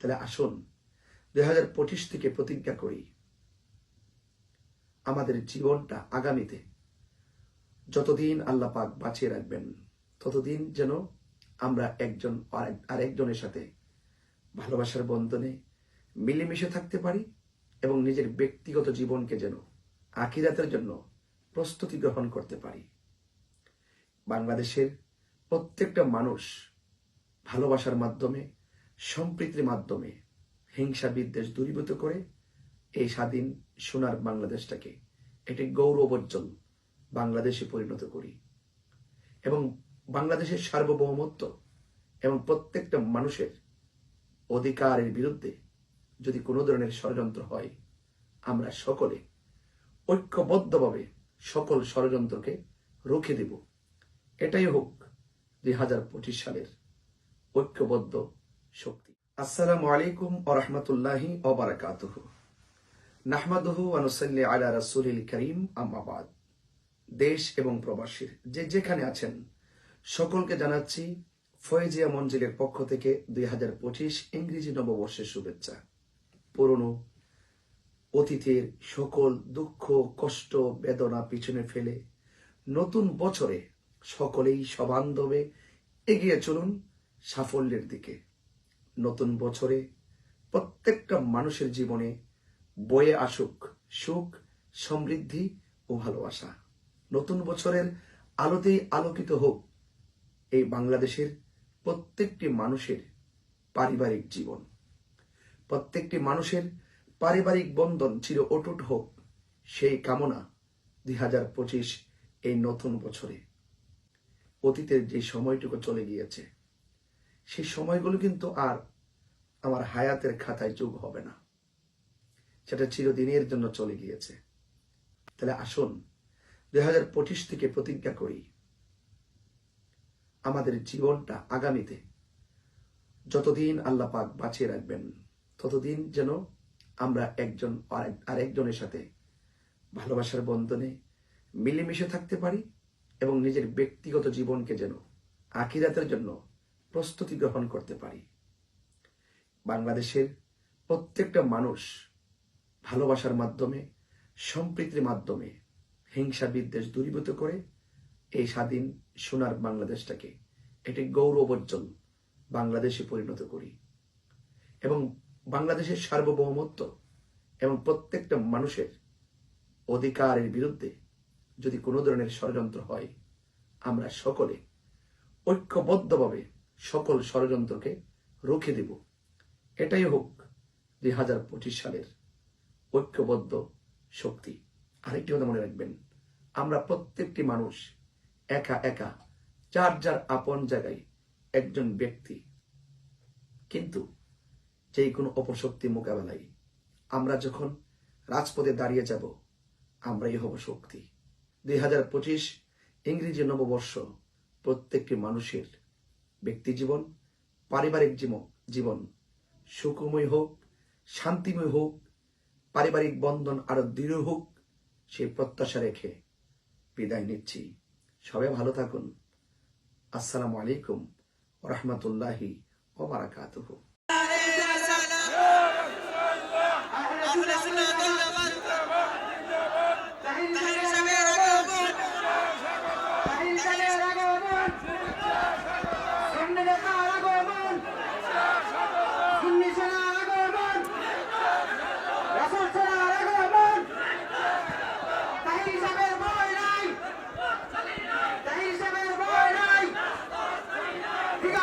তাহলে আসুন, দুই হাজার পঁচিশ থেকে প্রতিজ্ঞা করি, আমাদের জীবনটা আগামীতে যতদিন আল্লাহ পাক বাঁচিয়ে রাখবেন, ততদিন যেন আমরা একজন আরেকজনের সাথে ভালোবাসার বন্ধনে মিলেমিশে থাকতে পারি এবং নিজের ব্যক্তিগত জীবনকে যেন আখিরাতের জন্য প্রস্তুতি গ্রহণ করতে পারি। বাংলাদেশের প্রত্যেকটা মানুষ ভালোবাসার মাধ্যমে সম্প্রীতির মাধ্যমে হিংসা বিদ্বেষ দূরীভূত করে এই স্বাধীন সোনার বাংলাদেশটাকে একটি গৌরবোজ্জ্বল বাংলাদেশে পরিণত করি। এবং বাংলাদেশের সার্বভৌমত্ব এবং প্রত্যেকটা মানুষের অধিকারের বিরুদ্ধে যদি কোনো ধরনের ষড়যন্ত্র হয়, আমরা সকলে ঐক্যবদ্ধভাবে সকল ষড়যন্ত্রকে রুখে দেব। এটাই হোক দুই হাজার পঁচিশ সালের ঐক্যবদ্ধ শক্তি। আসসালামু আলাইকুম ও রহমতুল্লাহি ওবরাকাতুহ নাহমাদুহু আনুসাল্লি আলা রাসূলিল করিম আম্মাবাদ দেশ এবং প্রবাসীর যে যেখানে আছেন, সকলকে জানাচ্ছি ফয়েজিয়া মঞ্জিলের পক্ষ থেকে দুই হাজার পঁচিশ ইংরেজি নববর্ষের শুভেচ্ছা। পুরনো অতীতের সকল দুঃখ, কষ্ট, বেদনা পিছনে ফেলে নতুন বছরে সকলেই সবান্ধবে এগিয়ে চলুন সাফল্যের দিকে। নতুন বছরে প্রত্যেকটা মানুষের জীবনে বয়ে আসুক সুখ, সমৃদ্ধি ও ভালোবাসা। নতুন বছরের আলোতেই আলোকিত হোক এই বাংলাদেশের প্রত্যেকটি মানুষের পারিবারিক জীবন। প্রত্যেকটি মানুষের পারিবারিক বন্ধন চির অটুট হোক সেই কামনা দুই হাজার পঁচিশ এই নতুন বছরে। অতীতের যে সময়টুকু চলে গিয়েছে, সেই সময়গুলো কিন্তু আর আমার হায়াতের খাতায় যোগ হবে না। সেটা চিরদিনের জন্য চলে গিয়েছে। তাহলে আসুন দুই হাজার পঁচিশ থেকে প্রতিজ্ঞা করি, আমাদের জীবনটা আগামীতে যতদিন আল্লাহ পাক বাঁচিয়ে রাখবেন, ততদিন যেন আমরা একজন আরেক- আরেকজনের সাথে ভালোবাসার বন্ধনে মিলেমিশে থাকতে পারি এবং নিজের ব্যক্তিগত জীবনকে যেন আখিরাতের জন্য প্রস্তুতি গ্রহণ করতে পারি। বাংলাদেশের প্রত্যেকটা মানুষ ভালোবাসার মাধ্যমে, সম্প্রীতির মাধ্যমে হিংসা বিদ্বেষ দূরীভূত করে এই স্বাধীন সোনার বাংলাদেশটাকে একটি গৌরবোজ্জ্বল বাংলাদেশে পরিণত করি। এবং বাংলাদেশের সার্বভৌমত্ব এবং প্রত্যেকটা মানুষের অধিকারের বিরুদ্ধে যদি কোনো ধরনের ষড়যন্ত্র হয়, আমরা সকলে ঐক্যবদ্ধভাবে সকল ষড়যন্ত্রকে রুখে দেব। এটাই হোক দুই হাজার পঁচিশ সালের ঐক্যবদ্ধ শক্তি। আরেকটি কথা মনে রাখবেন, আমরা প্রত্যেকটি মানুষ একা একা, যার যার আপন জায়গায় একজন ব্যক্তি। কিন্তু যে কোনো অপশক্তি মোকাবেলায় আমরা যখন রাজপথে দাঁড়িয়ে যাব, আমরাই হব শক্তি। দুই হাজার পঁচিশ ইংরেজি নববর্ষ প্রত্যেকটি মানুষের ব্যক্তি জীবন, পারিবারিক জীবন জীবন সুখময় হোক, শান্তিময় হোক, পারিবারিক বন্ধন আরও দৃঢ় হোক, সেই প্রত্যাশা রেখে বিদায় নিচ্ছি। সবাই ভালো থাকুন। আসসালামু আলাইকুম রহমতুল্লাহি ওবারাকাতুহু। Thank you.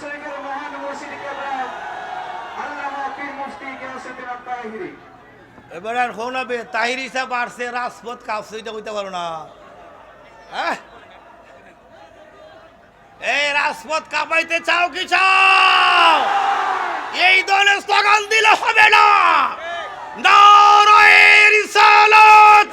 শরীফের মহান মুর্শিদ কেবলার আল্লামা পীর মুফতি গিয়াসউদ্দিন আত-তাহিরি এবারে আর হোন হবে তাহিরি সাহেব আসছে, রাজপথ কাজ হইতে হইতে পারো না। হ্যাঁ? এই রাজপথ কাঁপাইতে চাও কি চাও? এই দলে স্লোগান দিলে হবে না। নারায়ণ সালাত।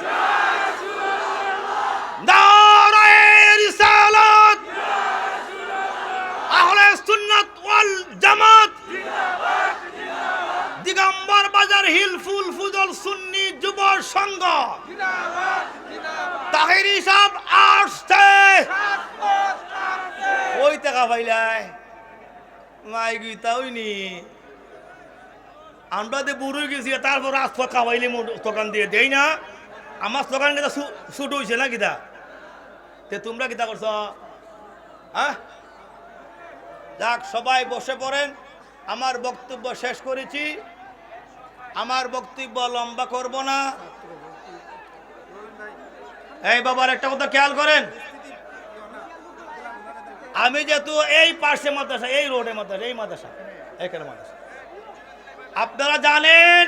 মাই গীতা হইনি আমরা যে বুড়ো গেছি, তারপর রাজপথ খাওয়াইলে দোকান দিয়ে দেই না। আমার দোকান কিতা ছুট হয়েছে না কিতা? তে তোমরা কিতা করছ হ্যাঁ যাক, সবাই বসে পড়েন। আমার বক্তব্য শেষ করেছি। আমার বক্তব্য লম্বা করব না। এই বাবার একটা কথা খেয়াল করেন। আমি যেহেতু এই পাশে মাদ্রাসা, এই রোডে মাদ্রাসা, এই মাদ্রাসা, এখানে মাদ্রাসা। আপনারা জানেন,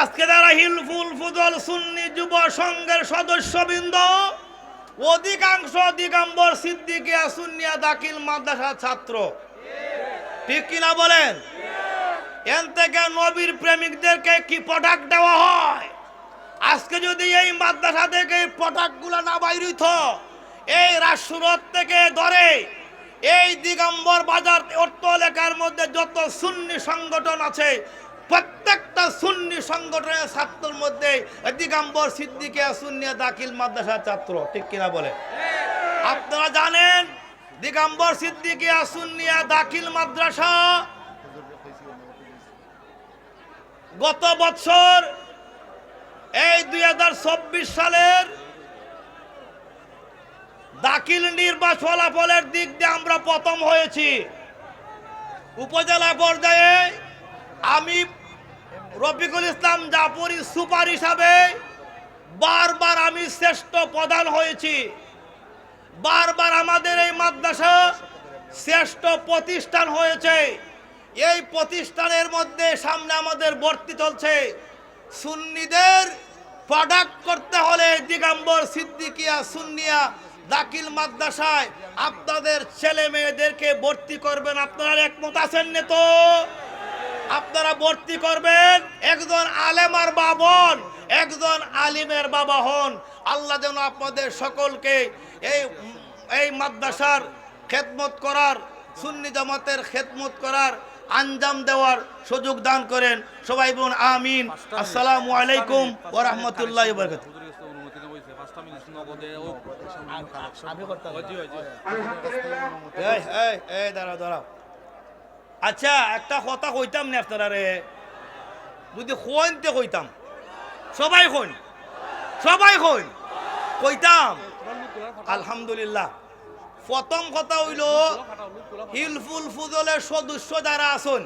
আজকে যারা হিলফুল ফুদল সুন্নি যুব সংঘের সদস্যবৃন্দ, অধিকাংশ দিগম্বর সিদ্দিকিয়া সুন্নিয়া দাখিল মাদ্রাসা ছাত্র। ঠিক কিনা বলেন? এন থেকে নবীর প্রেমিকদেরকে কি প্রোডাক্ট দেওয়া হয়? আজকে যদি এই মাদ্রাসা থেকে এই প্রোডাক্টগুলো না বাইরিত এই রাজসুরত থেকে ধরে এই দিগম্বর বাজার অর্থ এলাকার মধ্যে যত সুন্নি সংগঠন আছে, প্রত্যেকটা সুন্নি সংগঠনের ছাত্রের মধ্যে দিগম্বর সিদ্দিকিয়া সুন্নিয়া দাখিল মাদ্রাসার ছাত্র, ঠিক কিনা বলে? আপনারা জানেন, দিগম্বর সিদ্দিকিয়া সুন্নিয়া দাখিল মাদ্রাসা গত বছর এই দুই হাজার চব্বিশ সালের দাখিল নির্বাচন ফলাফলের দিক দিয়ে আমরা প্রথম হয়েছি। উপজেলা পর্যায়ে আমি রফিকুল ইসলাম জাফরি সুপার হিসাবে বারবার আমি শ্রেষ্ঠ প্রধান হয়েছি। বারবার আমাদের এই মাদ্রাসা শ্রেষ্ঠ প্রতিষ্ঠান হয়েছে। এই প্রতিষ্ঠানের মধ্যে সামনে আমাদের ভর্তি চলছে। সুন্নিদের প্রোডাক্ট করতে হলে দিগম্বর সিদ্দিকিয়া সুন্নিয়া দাখিল মাদ্রাসায় আপনাদের ছেলে মেয়েদেরকে ভর্তি করবেন। আপনারা একমত আছেন না তো? আপনারা ভর্তি করবেন। একজন আলেমার বাবন একজন আলিমের বাবা হন। আল্লাহ যেন আপনাদের সকলকে এই এই মাদ্রাসার খেদমত করার সুন্নি জামাতের খেদমত করার আঞ্জাম দেওয়ার সুযোগ দান করেন। সবাই বোন আমিন। আসসালামু আলাইকুম ওয়া রাহমাতুল্লাহি ও জি জি আলহামদুলিল্লাহ এই এই এই দাঁড়াও দাঁড়াও। আচ্ছা একটা কথা কইতাম না আপনারা রে যদি কইনতে কইতাম সবাই কইন সবাই কইন কইতাম আলহামদুলিল্লাহ। প্রথম কথা হইল হিলফুল ফুজলের সদস্য যারা আছেন